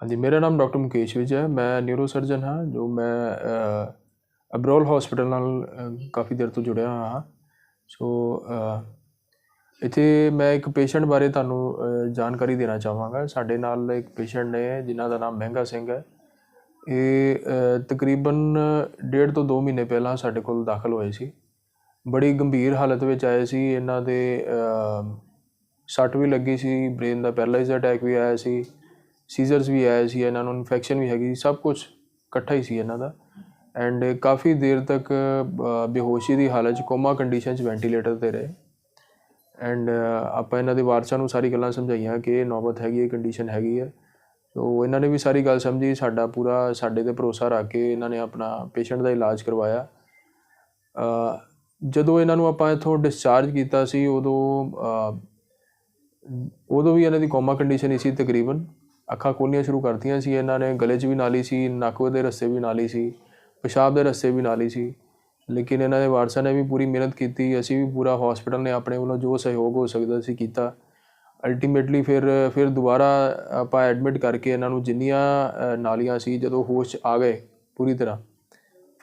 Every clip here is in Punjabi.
ਹਾਂਜੀ ਮੇਰਾ ਨਾਮ ਡਾਕਟਰ ਮੁਕੇਸ਼ ਵਿਜ ਹੈ। ਮੈਂ ਨਿਊਰੋ ਸਰਜਨ ਹਾਂ ਜੋ ਮੈਂ ਅਬਰੋਲ ਹਸਪੀਟਲ ਨਾਲ ਕਾਫੀ ਦੇਰ ਤੋਂ ਜੁੜਿਆ ਹੋਇਆ ਹਾਂ। ਸੋ ਅ, ਇੱਥੇ ਮੈਂ ਇੱਕ ਪੇਸ਼ੈਂਟ ਬਾਰੇ ਤੁਹਾਨੂੰ ਜਾਣਕਾਰੀ ਦੇਣਾ ਚਾਹਾਂਗਾ। ਸਾਡੇ ਨਾਲ ਇੱਕ ਪੇਸ਼ੈਂਟ ਨੇ ਜਿਨ੍ਹਾਂ ਦਾ ਨਾਮ ਮਹਿੰਗਾ ਸਿੰਘ ਹੈ। ਇਹ ਤਕਰੀਬਨ ਡੇਢ ਤੋਂ 2 ਮਹੀਨੇ ਪਹਿਲਾਂ ਸਾਡੇ ਕੋਲ ਦਾਖਲ ਹੋਏ ਸੀ। ਬੜੀ ਗੰਭੀਰ ਹਾਲਤ ਵਿੱਚ ਆਏ ਸੀ। ਇਹਨਾਂ ਦੇ ਸੱਟ ਵੀ ਲੱਗੀ ਸੀ। ਬ੍ਰੇਨ ਦਾ ਪੈਰਲਾਈਜ਼ ਅਟੈਕ ਵੀ ਆਇਆ ਸੀ। ਸੀਜ਼ਰਸ ਵੀ ਆਏ ਸੀ, ਇਹਨਾਂ ਨੂੰ ਇਨਫੈਕਸ਼ਨ ਵੀ ਹੈਗੀ ਸੀ, ਸਭ ਕੁਝ ਇਕੱਠਾ ਹੀ ਸੀ ਇਹਨਾਂ ਦਾ। ਐਂਡ ਕਾਫੀ ਦੇਰ ਤੱਕ ਬੇਹੋਸ਼ੀ ਦੀ ਹਾਲਤ 'ਚ ਕੋਮਾ ਕੰਡੀਸ਼ਨ 'ਚ ਵੈਂਟੀਲੇਟਰ ਤੇ ਰਹੇ। ਐਂਡ ਆਪਾਂ ਇਹਨਾਂ ਦੇ ਵਾਰਸਾਂ ਨੂੰ ਸਾਰੀ ਗੱਲਾਂ ਸਮਝਾਈਆਂ ਕਿ ਇਹ ਨੌਬਤ ਹੈਗੀ ਹੈ ਕੰਡੀਸ਼ਨ ਹੈਗੀ ਹੈ ਸੋ ਇਹਨਾਂ ਨੇ ਵੀ ਸਾਰੀ ਗੱਲ ਸਮਝੀ, ਸਾਡਾ ਪੂਰਾ, ਸਾਡੇ ਤੇ ਭਰੋਸਾ ਰੱਖ ਕੇ ਇਹਨਾਂ ਨੇ ਆਪਣਾ ਪੇਸ਼ੈਂਟ ਦਾ ਇਲਾਜ ਕਰਵਾਇਆ। ਜਦੋਂ ਇਹਨਾਂ ਨੂੰ ਆਪਾਂ ਇੱਥੋਂ ਡਿਸਚਾਰਜ ਕੀਤਾ ਸੀ, ਉਦੋਂ ਉਦੋਂ ਵੀ ਇਹਨਾਂ ਦੀ ਕੋਮਾ ਕੰਡੀਸ਼ਨ ਹੀ ਸੀ ਤਕਰੀਬਨ। ਅੱਖਾਂ ਖੋਲ੍ਹਣੀਆਂ ਸ਼ੁਰੂ ਕਰਤੀਆਂ ਸੀ, ਇਹਨਾਂ ਨੇ ਗਲੇ 'ਚ ਵੀ ਨਾਲੀ ਸੀ, ਨੱਕ ਦੇ ਰਸਤੇ ਵੀ ਨਾਲੀ ਸੀ, ਪਿਸ਼ਾਬ ਦੇ ਰਸਤੇ ਵੀ ਨਾਲੀ ਸੀ। ਲੇਕਿਨ ਇਹਨਾਂ ਦੇ ਵਾਰਸਾਂ ਨੇ ਵੀ ਪੂਰੀ ਮਿਹਨਤ ਕੀਤੀ, ਅਸੀਂ ਵੀ ਪੂਰਾ ਹਸਪੀਟਲ ਨੇ ਆਪਣੇ ਵੱਲੋਂ ਜੋ ਸਹਿਯੋਗ ਹੋ ਸਕਦਾ ਸੀ ਕੀਤਾ। ਅਲਟੀਮੇਟਲੀ ਫਿਰ ਫਿਰ ਦੁਬਾਰਾ ਆਪਾਂ ਐਡਮਿਟ ਕਰਕੇ ਇਹਨਾਂ ਨੂੰ ਜਿੰਨੀਆਂ ਨਾਲੀਆਂ ਸੀ, ਜਦੋਂ ਹੋਸ਼ 'ਚ ਆ ਗਏ ਪੂਰੀ ਤਰ੍ਹਾਂ,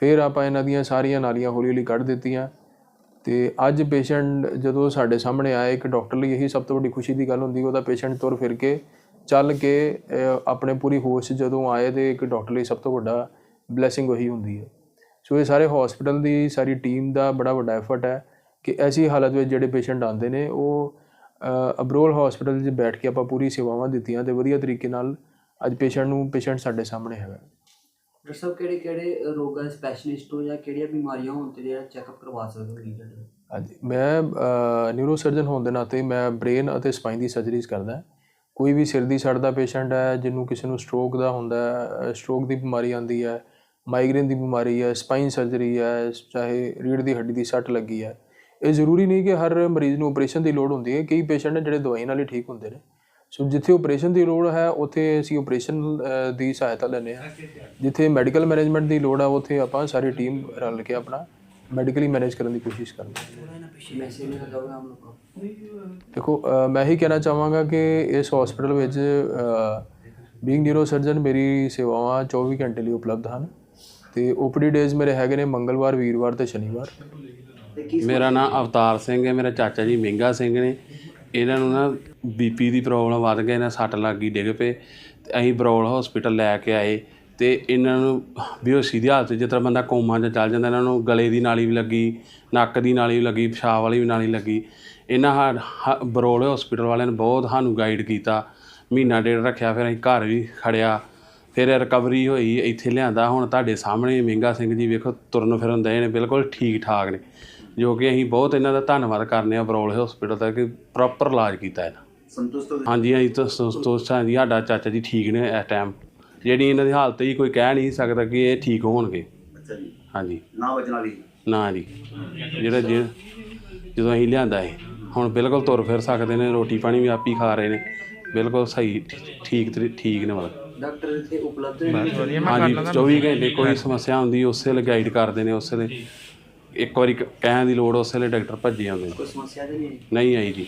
ਫਿਰ ਆਪਾਂ ਇਹਨਾਂ ਦੀਆਂ ਸਾਰੀਆਂ ਨਾਲੀਆਂ ਹੌਲੀ ਹੌਲੀ ਕੱਢ ਦਿੱਤੀਆਂ। ਤੇ ਅੱਜ ਪੇਸ਼ੈਂਟ ਜਦੋਂ ਸਾਡੇ ਸਾਹਮਣੇ ਆਇਆ ਇੱਕ ਡਾਕਟਰ ਲਈ ਇਹੀ ਸਭ ਤੋਂ ਵੱਡੀ ਖੁਸ਼ੀ ਦੀ ਗੱਲ ਹੁੰਦੀ, ਉਹਦਾ ਪੇਸ਼ੈਂਟ ਤੁਰ ਫਿਰ ਕੇ ਚੱਲ ਕੇ ਆਪਣੇ ਪੂਰੀ ਹੋਸ਼ ਜਦੋਂ ਆਏ ਤੇ ਇੱਕ ਡਾਕਟਰ ਲਈ ਸਭ ਤੋਂ ਵੱਡਾ ਬਲੇਸਿੰਗ ਉਹੀ ਹੁੰਦੀ ਹੈ। ਸੋ ਇਹ ਸਾਰੇ ਹਸਪੀਟਲ ਦੀ ਸਾਰੀ ਟੀਮ ਦਾ ਬੜਾ ਵੱਡਾ ਐਫਰਟ ਹੈ ਕਿ ਐਸੀ ਹਾਲਤ ਵਿੱਚ ਜਿਹੜੇ ਪੇਸ਼ੈਂਟ ਆਉਂਦੇ ਨੇ ਉਹ ਅਬਰੋਲ ਹਸਪੀਟਲ 'ਚ ਬੈਠ ਕੇ ਆਪਾਂ ਪੂਰੀ ਸੇਵਾਵਾਂ ਦਿੱਤੀਆਂ ਤੇ ਵਧੀਆ ਤਰੀਕੇ ਨਾਲ ਅੱਜ ਪੇਸ਼ੈਂਟ ਨੂੰ ਪੇਸ਼ੈਂਟ ਸਾਡੇ ਸਾਹਮਣੇ ਹੈਗਾ। ਡਾਕਟਰ ਸਾਹਿਬ ਕਿਹੜੇ ਕਿਹੜੇ ਰੋਗਾਂ ਸਪੈਸ਼ਲਿਸਟ ਹੋ ਜਾਂ ਕਿਹੜੀਆਂ ਬਿਮਾਰੀਆਂ ਹੋਣ ਤੇ ਜਿਹੜਾ ਚੈੱਕਅਪ ਕਰਵਾ ਸਕਦੇ ਹੋ ਹਾਂਜੀ ਮੈਂ ਨਿਊਰੋ ਸਰਜਨ ਹੋਣ ਦੇ ਨਾਤੇ ਮੈਂ ਬ੍ਰੇਨ ਅਤੇ ਸਪਾਈਨ ਦੀ ਸਰਜਰੀਜ਼ ਕਰਦਾ। ਕੋਈ ਵੀ ਸਿਰ ਦੀ ਸੜ ਦਾ ਪੇਸ਼ੈਂਟ ਹੈ, ਜਿਹਨੂੰ ਕਿਸੇ ਨੂੰ ਸਟ੍ਰੋਕ ਦਾ ਹੁੰਦਾ ਹੈ ਸਟ੍ਰੋਕ ਦੀ ਬਿਮਾਰੀ ਆਂਦੀ ਹੈ ਮਾਈਗ੍ਰੇਨ ਦੀ ਬਿਮਾਰੀ ਹੈ ਸਪਾਈਨ ਸਰਜਰੀ ਹੈ, ਚਾਹੇ ਰੀੜ੍ਹ ਦੀ ਹੱਡੀ ਦੀ ਸੱਟ ਲੱਗੀ ਹੈ, ਇਹ ਜ਼ਰੂਰੀ ਨਹੀਂ ਕਿ ਹਰ ਮਰੀਜ਼ ਨੂੰ ਆਪਰੇਸ਼ਨ ਦੀ ਲੋੜ ਹੁੰਦੀ ਹੈ। ਕਈ ਪੇਸ਼ੈਂਟ ਨੇ ਜਿਹੜੇ ਦਵਾਈ ਨਾਲ ਹੀ ਠੀਕ ਹੁੰਦੇ ਨੇ। ਸੋ ਜਿੱਥੇ ਆਪਰੇਸ਼ਨ ਦੀ ਲੋੜ ਹੈ, ਉੱਥੇ ਅਸੀਂ ਆਪਰੇਸ਼ਨ ਦੀ ਸਹਾਇਤਾ ਲੈਂਦੇ ਹਾਂ। ਜਿੱਥੇ ਮੈਡੀਕਲ ਮੈਨੇਜਮੈਂਟ ਦੀ ਲੋੜ ਹੈ, ਉੱਥੇ ਆਪਾਂ ਸਾਰੀ ਟੀਮ ਰਲ ਕੇ ਆਪਣਾ ਮੈਡੀਕਲੀ ਮੈਨੇਜ ਕਰਨ ਦੀ ਕੋਸ਼ਿਸ਼ ਕਰਦੇ ਹਾਂ। ਦੇਖੋ ਮੈਂ ਹੀ ਕਹਿਣਾ ਚਾਹਾਂਗਾ ਕਿ ਇਸ ਹਸਪੀਟਲ ਵਿੱਚ ਬੀਇੰਗ ਨਿਊਰੋ ਸਰਜਨ ਮੇਰੀ ਸੇਵਾਵਾਂ 24 ਘੰਟੇ ਲਈ ਉਪਲਬਧ ਹਨ ਤੇ ਓਪੀਡੀ ਡੇਜ਼ ਮੇਰੇ ਹੈਗੇ ਨੇ ਮੰਗਲਵਾਰ, ਵੀਰਵਾਰ ਤੇ ਸ਼ਨੀਵਾਰ। ਮੇਰਾ ਨਾਮ ਅਵਤਾਰ ਸਿੰਘ ਹੈ, ਮੇਰਾ ਚਾਚਾ ਜੀ ਮਹਿੰਗਾ ਸਿੰਘ ਨੇ। ਇਹਨਾਂ ਨੂੰ ਨਾ ਬੀਪੀ ਦੀ ਪ੍ਰੋਬਲਮ ਵੱਧ ਗਈ, ਇਹਨਾਂ ਸੱਟ ਲੱਗ ਗਈ, ਡਿੱਗ ਪਏ। ਤੇ ਅਸੀਂ ਬਰੌਲ ਹਸਪੀਟਲ ਲੈ ਕੇ ਆਏ। ਤੇ ਇਹਨਾਂ ਨੂੰ ਬੇਹੋਸ਼ੀ ਦੀ ਹਾਲਤ 'ਚ ਜਿਸ ਤਰ੍ਹਾਂ ਬੰਦਾ ਕੋਮਾ 'ਚ ਚੱਲ ਜਾਂਦਾ ਇਹਨਾਂ ਨੂੰ ਗਲੇ ਦੀ ਨਾਲੀ ਵੀ ਲੱਗੀ ਨੱਕ ਦੀ ਨਾਲੀ ਵੀ ਲੱਗੀ ਪਿਸ਼ਾਬ ਵਾਲੀ ਵੀ ਨਾਲੀ ਲੱਗੀ। ਇਹਨਾਂ ਬਰੌਲ ਹਸਪੀਟਲ ਵਾਲਿਆਂ ਨੇ ਬਹੁਤ ਸਾਨੂੰ ਗਾਈਡ ਕੀਤਾ। ਮਹੀਨਾ ਡੇਢ ਰੱਖਿਆ ਫਿਰ ਅਸੀਂ ਘਰ ਵੀ ਖੜਿਆ। ਫਿਰ ਰਿਕਵਰੀ ਹੋਈ ਇੱਥੇ ਲਿਆਂਦਾ। ਹੁਣ ਤੁਹਾਡੇ ਸਾਹਮਣੇ ਮਹਿੰਗਾ ਸਿੰਘ ਜੀ ਵੇਖੋ ਤੁਰਨ ਫਿਰਨ ਦੇ ਨੇ ਬਿਲਕੁਲ ਠੀਕ ਠਾਕ ਨੇ। ਜੋ ਕਿ ਅਸੀਂ ਬਹੁਤ ਇਹਨਾਂ ਦਾ ਧੰਨਵਾਦ ਕਰਨੇ ਆ ਬਰੌਲ ਹਸਪੀਟਲ ਦਾ ਕਿ ਪ੍ਰੋਪਰ ਇਲਾਜ ਕੀਤਾ ਇਹਨਾਂ। ਸੰਤੁਸ਼ਟ ਹਾਂਜੀ ਅਸੀਂ ਤਾਂ ਸੰਤੋਸ਼ ਹਾਂ ਜੀ ਸਾਡਾ ਚਾਚਾ ਜੀ ਠੀਕ ਨੇ ਇਸ ਟਾਈਮ ਜਿਹੜੀ ਇਹਨਾਂ ਦੀ ਹਾਲਤ ਹੀ ਕੋਈ ਕਹਿ ਨਹੀਂ ਸਕਦਾ ਕਿ ਇਹ ਠੀਕ ਹੋਣਗੇ। ਅੱਛਾ ਜੀ। ਹਾਂਜੀ। ਨਾ ਵਜਣ ਵਾਲੀ ਨਾ ਜੀ। ਜਿਹੜਾ ਜਿ- ਜਦੋਂ ਅਸੀਂ ਲਿਆਂਦਾ ਇਹ ਹੁਣ ਬਿਲਕੁਲ ਤੁਰ ਫਿਰ ਸਕਦੇ ਨੇ ਰੋਟੀ ਪਾਣੀ ਵੀ ਆਪ ਹੀ ਖਾ ਰਹੇ ਨੇ। ਬਿਲਕੁਲ ਸਹੀ ਠੀਕ ਤਰੀ- ਠੀਕ ਨੇ ਮਤਲਬ। ਡਾਕਟਰ ਇੱਥੇ ਉਪਲਬਧ ਨੇ? ਹਾਂਜੀ 24 ਘੰਟੇ ਕੋਈ ਸਮੱਸਿਆ ਹੁੰਦੀ ਉਸੇ ਵੇਲੇ ਗਾਈਡ ਕਰਦੇ ਨੇ ਉਸੇ ਵੇਲੇ ਇੱਕ ਵਾਰੀ ਕ- ਕਹਿਣ ਦੀ ਲੋੜ ਉਸੇ ਵੇਲੇ ਡਾਕਟਰ ਭੱਜੇ ਆਉਂਦੇ ਨੇ। ਕੋਈ ਸਮੱਸਿਆ ਤੇ ਨਹੀਂ ਨਹੀਂ ਆਈ ਜੀ।